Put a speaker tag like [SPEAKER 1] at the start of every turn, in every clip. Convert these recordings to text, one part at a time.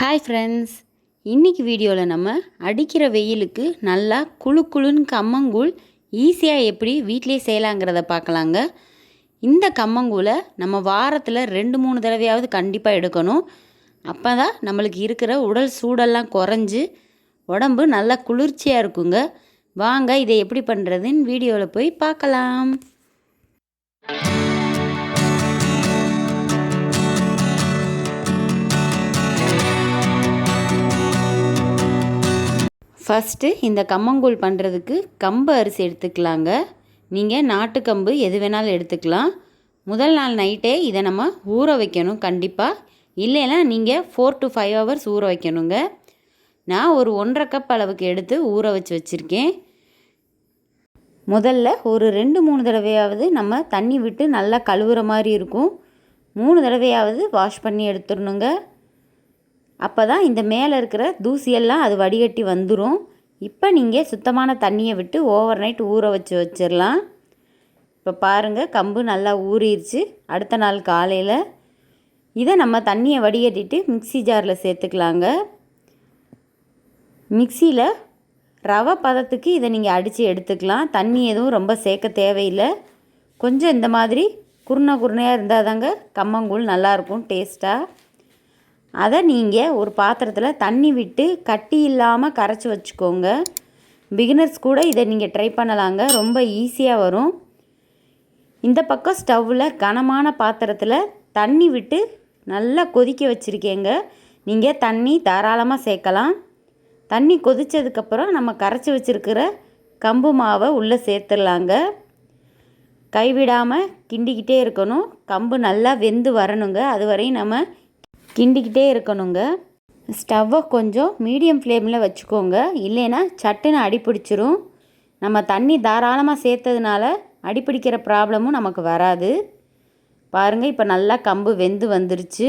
[SPEAKER 1] Hi friends இன்றைக்கி வீடியோவில் நம்ம அடிக்கிற வெயிலுக்கு நல்லா குழு குழுன்னு கம்மங்கூழ் ஈஸியாக எப்படி வீட்டிலே செய்யலாங்கிறத பார்க்கலாங்க. இந்த கம்மங்கூழை நம்ம வாரத்தில் ரெண்டு மூணு தடவையாவது கண்டிப்பாக எடுக்கணும். அப்போ தான் நம்மளுக்கு இருக்கிற உடல் சூடெல்லாம் குறைஞ்சி உடம்பு நல்லா குளிர்ச்சியாக இருக்குங்க. வாங்க இதை எப்படி பண்ணுறதுன்னு வீடியோவில் போய் பார்க்கலாம். ஃபஸ்ட்டு இந்த கம்மங்கூழ் பண்ணுறதுக்கு கம்பு அரிசி எடுத்துக்கலாங்க. நீங்கள் நாட்டுக்கம்பு எது வேணாலும் எடுத்துக்கலாம். முதல் நாள் நைட்டே இதை நம்ம ஊற வைக்கணும் கண்டிப்பாக இல்லைன்னா நீங்கள் ஃபோர் டு ஃபைவ் ஹவர்ஸ் ஊற வைக்கணுங்க. நான் ஒரு ஒன்றரை கப் அளவுக்கு எடுத்து ஊற வச்சு வச்சுருக்கேன். முதல்ல ஒரு ரெண்டு மூணு தடவையாவது நம்ம தண்ணி விட்டு நல்லா கழுவுற மாதிரி இருக்கும். மூணு தடவையாவது வாஷ் பண்ணி எடுத்துடணுங்க. அப்போ தான் இந்த மேலே இருக்கிற தூசியெல்லாம் அது வடிகட்டி வந்துடும் இப்போ நீங்கள் சுத்தமான தண்ணியை விட்டு ஓவர் நைட் ஊற வச்சு வச்சிடலாம் இப்போ பாருங்கள் கம்பு நல்லா ஊறிடுச்சு அடுத்த நாள் காலையில் இதை நம்ம தண்ணியை வடிகட்டிட்டு மிக்சி ஜாரில் சேர்த்துக்கலாங்க. மிக்சியில் ரவை பதத்துக்கு இதை நீங்கள் அடித்து எடுத்துக்கலாம். தண்ணி எதுவும் ரொம்ப சேர்க்க தேவையில்லை. கொஞ்சம் இந்த மாதிரி குருணை குருணையாக இருந்தால் தாங்க கம்மங்கூழ் நல்லாயிருக்கும் டேஸ்ட்டாக அதை நீங்கள் ஒரு பாத்திரத்தில் தண்ணி விட்டு கட்டி இல்லாமல் கரைச்சி வச்சுக்கோங்க. பிகினர்ஸ் கூட இதை நீங்கள் ட்ரை பண்ணலாங்க. ரொம்ப ஈஸியாக வரும். இந்த பக்கம் ஸ்டவ்வில் கனமான பாத்திரத்தில் தண்ணி விட்டு நல்லா கொதிக்க வச்சுருக்கேங்க. நீங்கள் தண்ணி தாராளமாக சேர்க்கலாம். தண்ணி கொதித்ததுக்கப்புறம் நம்ம கரைச்சி வச்சுருக்கிற கம்பு மாவை உள்ளே சேர்த்துடலாங்க. கைவிடாமல் கிண்டிக்கிட்டே இருக்கணும். கம்பு நல்லா வெந்து வரணுங்க. அது வரையும் நம்ம கிண்டிக்கிட்டே இருக்கணுங்க. ஸ்டவ்வை கொஞ்சம் மீடியம் ஃப்ளேமில் வச்சுக்கோங்க. இல்லைன்னா சட்டுன்னு அடிப்பிடிச்சிரும். நம்ம தண்ணி தாராளமாக சேர்த்ததுனால அடிப்பிடிக்கிற ப்ராப்ளமும் நமக்கு வராது. பாருங்கள் இப்போ நல்லா கம்பு வெந்து வந்துருச்சு.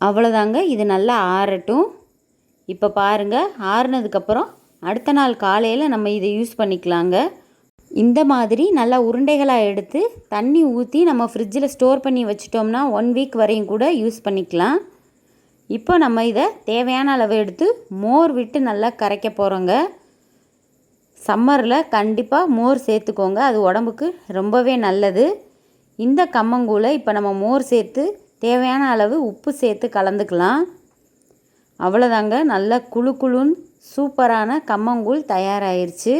[SPEAKER 1] அவ்வளோதாங்க இது நல்லா ஆறட்டும். இப்போ பாருங்கள் ஆறுனதுக்கப்புறம் அடுத்த நாள் காலையில் நம்ம இதை யூஸ் பண்ணிக்கலாங்க. இந்த மாதிரி நல்லா உருண்டைகளாக எடுத்து தண்ணி ஊற்றி நம்ம ஃப்ரிட்ஜில் ஸ்டோர் பண்ணி வச்சிட்டோம்னா ஒன் வீக் வரையும் கூட யூஸ் பண்ணிக்கலாம். இப்போ நம்ம இதை தேவையான அளவு எடுத்து மோர் விட்டு நல்லா கரைக்க போகிறோங்க சம்மரில் கண்டிப்பாக மோர் சேர்த்துக்கோங்க. அது உடம்புக்கு ரொம்பவே நல்லது. இந்த கம்மங்கூழை இப்போ நம்ம மோர் சேர்த்து தேவையான அளவு உப்பு சேர்த்து கலந்துக்கலாம். அவ்வளோதாங்க நல்ல குழு குழுன்னு சூப்பரான கம்மங்கூழ் தயாராகிருச்சு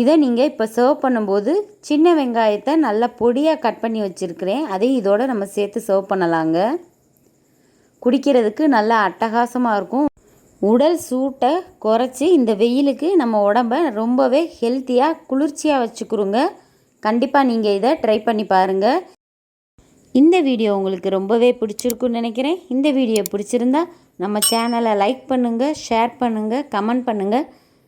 [SPEAKER 1] இதை நீங்கள் இப்போ சர்வ் பண்ணும்போது சின்ன வெங்காயத்தை நல்லா பொடியாக கட் பண்ணி வச்சுருக்கிறேன். அதையும் இதோடு நம்ம சேர்த்து சர்வ் பண்ணலாங்க. குடிக்கிறதுக்கு நல்லா அட்டகாசமாக இருக்கும். உடல் சூட்டை குறைச்சி இந்த வெயிலுக்கு நம்ம உடம்ப ரொம்பவே ஹெல்த்தியாக குளிர்ச்சியாக வச்சுக்கிறோங்க கண்டிப்பாக நீங்கள் இதை ட்ரை பண்ணி பாருங்கள் இந்த வீடியோ உங்களுக்கு ரொம்பவே பிடிச்சிருக்குன்னு நினைக்கிறேன். இந்த வீடியோ பிடிச்சிருந்தா நம்ம சேனலை லைக் பண்ணுங்கள் ஷேர் பண்ணுங்கள் கமெண்ட் பண்ணுங்கள்